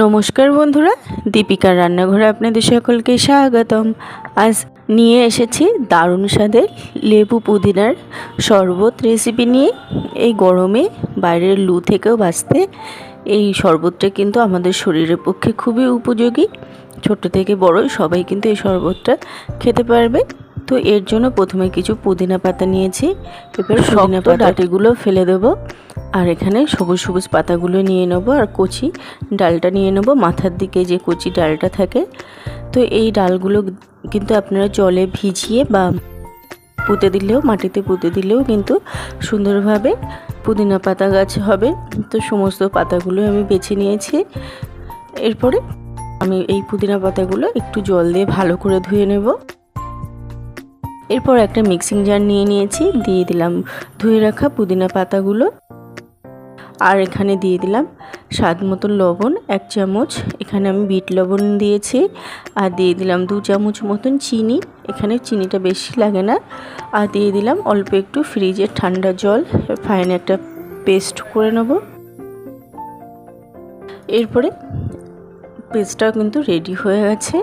নমস্কার বন্ধুরা দীপিকার রান্নাঘরে আপনাদের সকলকে স্বাগতম। আজ নিয়ে এসেছি দারুণ স্বাদের লেবু পুদিনার শরবত রেসিপি নিয়ে। এই গরমে বাইরের লু থেকেও বাঁচতে এই শরবতটা কিন্তু আমাদের শরীরের পক্ষে খুবই উপযোগী। ছোট থেকে বড় সবাই কিন্তু এই শরবতটা খেতে পারবে। তো এর জন্য প্রথমে কিছু পুদিনা পাতা নিয়েছি এবার পুদিনা ডাটিগুলো ফেলে দেবো। আর এখানে সবুজ সবুজ পাতাগুলো নিয়ে নেব আর কচি ডালটা নিয়ে নেব। মাথার দিকে যে কচি ডালটা থাকে তো এই ডালগুলো কিন্তু আপনারা জলে ভিজিয়ে বা পুঁতে দিলেও মাটিতে পুঁতে দিলেও কিন্তু সুন্দরভাবে পুদিনা পাতা গাছ হবে। তো সমস্ত পাতাগুলো আমি বেছে নিয়েছি। এরপরে আমি এই পুদিনা পাতাগুলো একটু জল দিয়ে ভালো করে ধুয়ে নেব। এরপর একটা মিক্সিং জার নিয়ে নিয়েছি, দিয়ে দিলাম ধুয়ে রাখা পুদিনা পাতাগুলো। আর এখানে দিয়ে দিলাম স্বাদ মতো লবণ, এক চামচ, এখানে আমি বিট লবণ দিয়েছি। আর দিয়ে দিলাম দু চামচ মতন চিনি, এখানে চিনিটা বেশি লাগে না। আর দিয়ে দিলাম অল্প একটু ফ্রিজের ঠান্ডা জল ফাইন একটা পেস্ট করে নেব। এরপরে পেস্টটা কিন্তু রেডি হয়ে গেছে।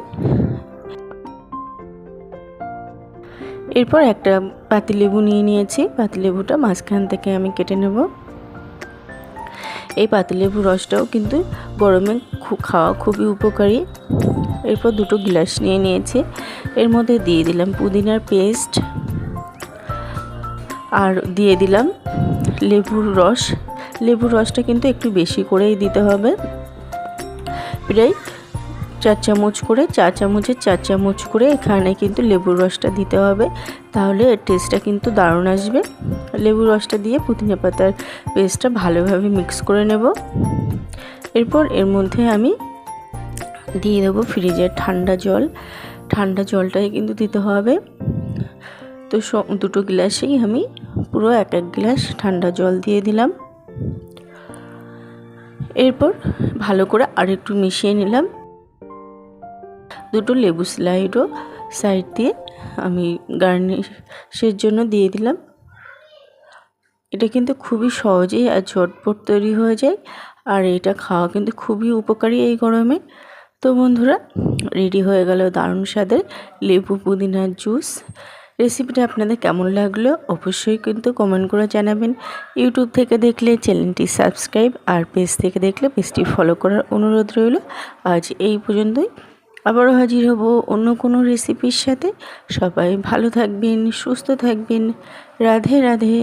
এরপর একটা পাতিলেবু নিয়ে নিয়েছি। পাতিলেবুটা মাঝখান থেকে আমি কেটে নেব। এই পাতিলেবুর রসটাও কিন্তু গরমে খাওয়া খুবই উপকারী। এরপর দুটো গ্লাস নিয়ে নিয়েছি। এর মধ্যে দিয়ে দিলাম পুদিনার পেস্ট আর দিয়ে দিলাম লেবুর রস। লেবুর রসটা কিন্তু একটু বেশি করেই দিতে হবে। প্রায় চার চামচ করে, চার চামচের চার চামচ করে এখানে কিন্তু লেবুর রসটা দিতে হবে। তাহলে এর টেস্টটা কিন্তু দারুণ আসবে। লেবুর রসটা দিয়ে পুদিনা পাতার পেস্টটা ভালোভাবে মিক্স করে নেব। এরপর এর মধ্যে আমি দিয়ে দেবো ফ্রিজের ঠান্ডা জল। ঠান্ডা জলটাই কিন্তু দিতে হবে। তো দুটো গ্লাসেই আমি পুরো এক এক গ্লাস ঠান্ডা জল দিয়ে দিলাম। এরপর ভালো করে আরেকটু মিশিয়ে নিলাম। দুটো লেবু স্লাইডও সাইড দিয়ে আমি গার্নিশের জন্য দিয়ে দিলাম। এটা কিন্তু খুবই সহজেই আর ঝটপট তৈরি হয়ে যায় আর এটা খাওয়া কিন্তু খুবই উপকারী এই গরমে। তো বন্ধুরা, রেডি হয়ে গেল দারুণ স্বাদের লেবু পুদিনার জুস। রেসিপিটা আপনাদের কেমন লাগল অবশ্যই কিন্তু কমেন্ট করে জানাবেন। ইউটিউব থেকে দেখলে চ্যানেলটি সাবস্ক্রাইব আর পেজ থেকে দেখলে পেজটি ফলো করার অনুরোধ রইল। আজ এই পর্যন্তই। আবারও হাজির হব অন্য কোনো রেসিপির সাথে। সবাই ভালো থাকবেন সুস্থ থাকবেন। রাধে রাধে।